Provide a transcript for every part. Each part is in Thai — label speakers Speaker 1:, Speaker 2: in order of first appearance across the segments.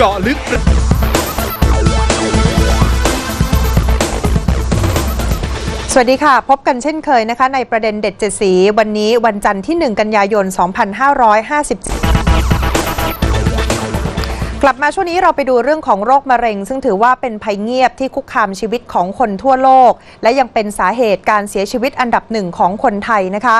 Speaker 1: จาะลึก
Speaker 2: สวัสดีค่ะ พบกันเช่นเคยนะคะ ในประเด็นเด็ดเจ็ดสี วันนี้วันจันทร์ที่ 1 กันยายน 2550 กลับมาช่วงนี้เราไปดูเรื่องของโรคมะเร็ง ซึ่งถือว่าเป็นภัยเงียบที่คุกคามชีวิตของคนทั่วโลก และยังเป็นสาเหตุการเสียชีวิตอันดับหนึ่งของคนไทยนะคะ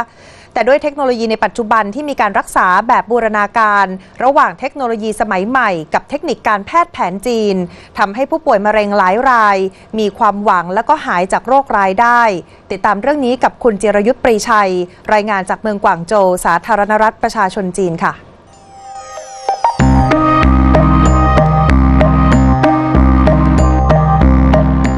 Speaker 2: แต่ด้วยเทคโนโลยีในปัจจุบันที่มีการรักษาแบบบูรณาการ ระหว่างเทคโนโลยีสมัยใหม่ กับเทคนิคการแพทย์แผนจีนทำให้ผู้ป่วยมะเร็งหลายราย มีความหวังและก็หายจากโรคร้ายได้ ติดตามเรื่องนี้กับคุณจิรยุทธ์ปรีชัย รายงานจากเมืองกวางโจวสาธารณรัฐประชาชนจีนค่ะ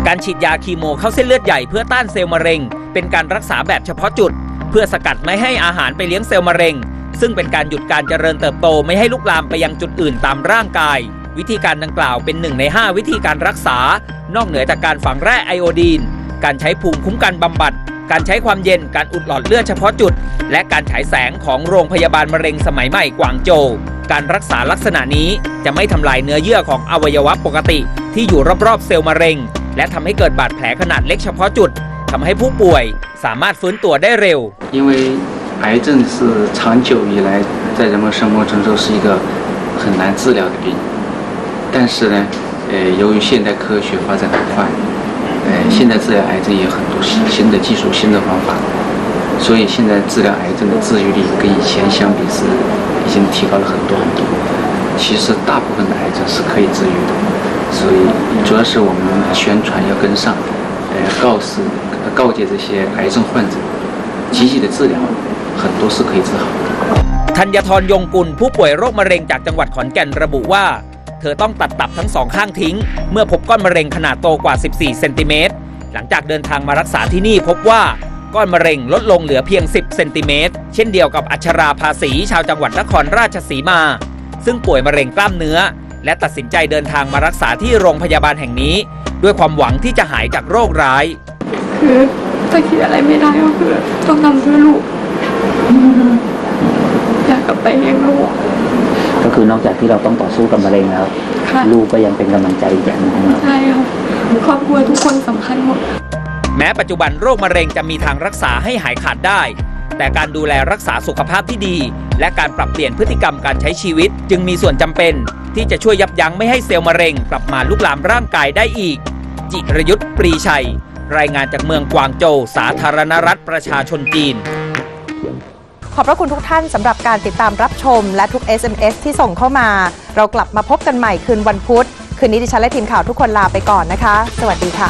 Speaker 3: การฉีดยาคีโมเข้าเส้นเลือดใหญ่เพื่อต้านเซลล์มะเร็ง เป็นการรักษาแบบเฉพาะจุด เพื่อสกัดไม่ให้อาหารไปเลี้ยงเซลล์มะเร็ง ซึ่งเป็นการหยุดการเจริญเติบโตไม่ให้ลุกลามไปยังจุดอื่นตามร่างกาย วิธีการดังกล่าวเป็นหนึ่งใน 5 วิธีการรักษา นอกเหนือจากการฝังแร่ไอโอดีน การใช้ภูมิคุ้มกันบำบัด การใช้ความเย็นการอุดหลอดเลือดเฉพาะจุด และการฉายแสงของโรงพยาบาลมะเร็งสมัยใหม่กวางโจวการรักษาลักษณะนี้จะไม่ทำลายเนื้อเยื่อของอวัยวะปกติ ที่อยู่รอบๆเซลล์มะเร็ง และทำให้เกิดบาดแผลขนาดเล็กเฉพาะจุดทำให้ผู้ป่วย สามารถฟื้นตัวได้เร็ว
Speaker 4: 因为癌症是长久以来在人们生活中都是一个很难治疗的病，但是呢，呃，由于现代科学发展很快，呃，现在治疗癌症也有很多新新的技术、新的方法，所以现在治疗癌症的治愈率跟以前相比是已经提高了很多很多。其实大部分的癌症是可以治愈的，所以主要是我们宣传要跟上，呃，告诉 告诫这些癌症患者，积极的治疗，很多是可以治好的。
Speaker 3: ธัญทรยงกุลผู้ป่วยโรคมะเร็งจากจังหวัดขอนแก่นระบุว่า เธอต้องตัดตับทั้งสองข้างทิ้ง เมื่อพบก้อนมะเร็งขนาดโตกว่า 14 เซนติเมตร หลังจากเดินทางมารักษาที่นี่พบว่าก้อนมะเร็งลดลงเหลือเพียง 10 เซนติเมตร เช่นเดียวกับอัชราภาษีชาวจังหวัดนครราชสีมา ซึ่งป่วยมะเร็งกล้ามเนื้อ และตัดสินใจเดินทางมารักษาที่โรงพยาบาลแห่งนี้ ด้วยความหวังที่จะหายจากโรคร้าย
Speaker 5: คือจะคิดอะไรไม่ได้ก็คือต้องทำเพื่อลูก อยากกลับไปเลี้ยงลูก
Speaker 6: ก็คือนอกจากที่เราต้องต่อสู้กับมะเร็งแล้ว
Speaker 5: ค่ะ
Speaker 6: ลูกก็ยังเป็นกำลังใจอีกอย่างหนึงของเรา
Speaker 5: ใช่ค่ะครอบครัวทุกคนสำคัญหมด
Speaker 3: แม้ปัจจุบันโรคมะเร็งจะมีทางรักษาให้หายขาดได้ แต่การดูแลรักษาสุขภาพที่ดี และการปรับเปลี่ยนพฤติกรรมการใช้ชีวิต จึงมีส่วนจำเป็น ที่จะช่วยยับยั้งไม่ให้เซลล์มะเร็งกลับมาลุกลามร่างกายได้อีก จิรยุทธปรีชัย รายงานจากเมืองกวางโจวสาธารณรัฐประชาชนจีน
Speaker 2: ขอบพระคุณทุกท่านสำหรับการติดตามรับชม และทุก SMS ที่ส่งเข้ามา เรากลับมาพบกันใหม่คืนวันพุธ คืนนี้ดิฉันและทีมข่าวทุกคนลาไปก่อนนะคะ สวัสดีค่ะ